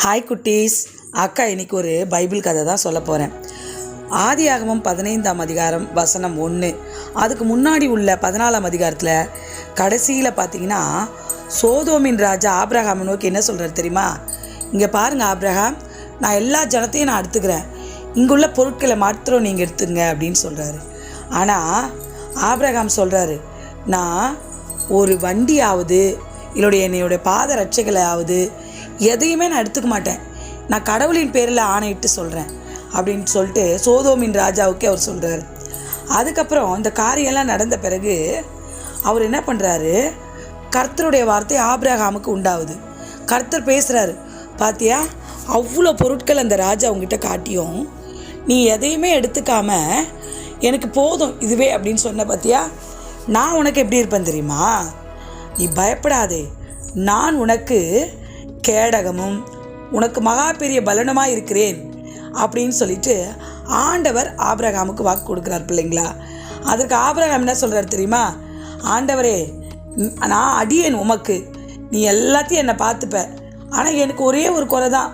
Hi குட்டீஸ். அக்கா இன்னைக்கு ஒரு பைபிள் கதை தான் சொல்ல போகிறேன் ஆதியாகமம் பதினைந்தாம் அதிகாரம் வசனம் ஒன்று அதுக்கு முன்னாடி உள்ள பதினாலாம் அதிகாரத்தில் கடைசியில் பார்த்தீங்கன்னா சோதோமின் ராஜா ஆப்ரஹாமை நோக்கி என்ன சொல்கிறார் தெரியுமா? இங்கே பாருங்க ஆப்ரஹாம் நான் எல்லா ஜனத்தையும் நான் எடுத்துக்கிறேன் இங்குள்ள பொருட்களை மாத்திரம் நீங்கள் எடுத்துங்க அப்படின்னு சொல்கிறாரு ஆனால் ஆப்ரஹாம் சொல்கிறாரு நான் ஒரு வண்டியாவது என்னுடைய என்னுடைய பாத ரட்சைகளாவது எதையுமே நான் எடுத்துக்க மாட்டேன். நான் கடவுளின் பேரில் ஆணையிட்டு சொல்கிறேன் அப்படின்னு சொல்லிட்டு சோதோமின் ராஜாவுக்கு அவர் சொல்கிறாரு அதுக்கப்புறம் இந்த காரியம்லாம் நடந்த பிறகு அவர் என்ன பண்ணுறாரு கர்த்தருடைய வார்த்தை ஆபிரகாமுக்கு உண்டாகுது. கர்த்தர் பேசுகிறாரு பாத்தியா அவ்வளோ பொருட்கள் அந்த ராஜா உங்ககிட்ட காட்டியும் நீ எதையுமே எடுத்துக்காம எனக்கு போதும் இதுவே அப்படின்னு சொன்ன பார்த்தியா நான் உனக்கு எப்படி இருப்பேன் தெரியுமா? நீ பயப்படாதே. நான் உனக்கு கேடகமும் உனக்கு மகா பெரிய பலனமாக இருக்கிறேன் அப்படின்னு சொல்லிட்டு ஆண்டவர் ஆபிரகாமுக்கு வாக்கு கொடுக்குறார் பிள்ளைங்களா. அதற்கு ஆபிரகாம் என்ன சொல்கிறார் தெரியுமா? ஆண்டவரே நான் அடியேன் உமக்கு. நீ எல்லாத்தையும் என்னை பார்த்துப்ப. ஆனால் எனக்கு ஒரே ஒரு குறை தான்.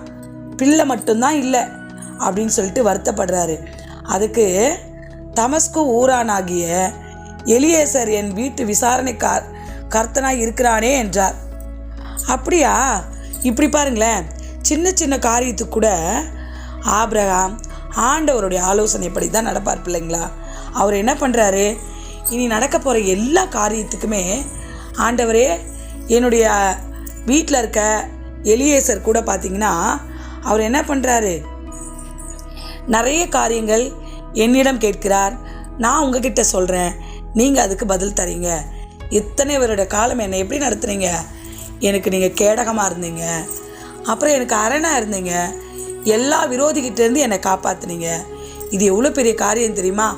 பிள்ளை மட்டும்தான் இல்லை அப்படின்னு சொல்லிட்டு வருத்தப்படுறாரு. அதுக்கு தமஸ்கு ஊரானாகிய எலியேசர் என் வீட்டு விசாரணைக்கார் கர்த்தனாக இருக்கிறானே என்றார். அப்படியா? இப்படி பாருங்களேன். சின்ன சின்ன காரியத்துக்கு கூட ஆப்ரஹாம் ஆண்டவருடைய ஆலோசனைப்படி தான் நடப்பார் பிள்ளைங்களா. அவர் என்ன பண்ணுறாரு இனி நடக்க போகிற எல்லா காரியத்துக்குமே ஆண்டவரே என்னுடைய வீட்டில் இருக்க எலியேசர் கூட பார்த்தீங்கன்னா அவர் என்ன பண்ணுறாரு நிறைய காரியங்கள் என்னிடம் கேட்கிறார். நான் உங்ககிட்ட சொல்கிறேன் நீங்கள் அதுக்கு பதில் தரீங்க. இத்தனை வருட காலம் என்னை எப்படி நடத்துகிறீங்க எனக்கு நீங்கள் கேடகமாக இருந்தீங்க. அப்புறம் எனக்கு அரணாக இருந்தீங்க. எல்லா விரோதிகிட்டேருந்து என்னை காப்பாற்றுனீங்க இது எவ்வளோ பெரிய காரியம் தெரியுமா?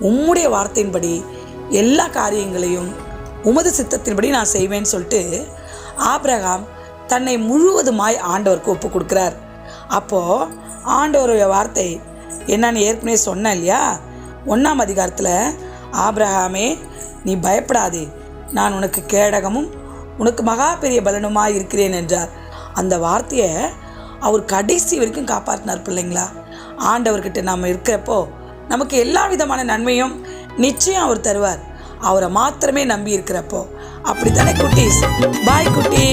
உம்முடைய வார்த்தையின்படி எல்லா காரியங்களையும் உமது சித்தத்தின்படி நான் செய்வேன்னு சொல்லிட்டு ஆப்ரகாம் தன்னை முழுவதுமாய் ஆண்டவருக்கு ஒப்பு கொடுக்குறார். அப்போது ஆண்டவருடைய வார்த்தை என்னன்னு ஏற்கனவே சொன்னேன் இல்லையா? ஒன்றாம் அதிகாரத்தில் ஆபிரகாமே நீ பயப்படாதே. நான் உனக்கு கேடகமும் உனக்கு மகா பெரிய பலனுமாக இருக்கிறேன் என்றார். அந்த வார்த்தையை அவர் கடைசி வரைக்கும் காப்பாற்றினார் பிள்ளைங்களா. ஆண்டவர்கிட்ட நாம் இருக்கிறப்போ நமக்கு எல்லா விதமான நன்மையும் நிச்சயம் அவர் தருவார். அவரை மாத்திரமே நம்பி இருக்கிறப்போ. அப்படித்தானே குட்டீஸ்? பாய் குட்டி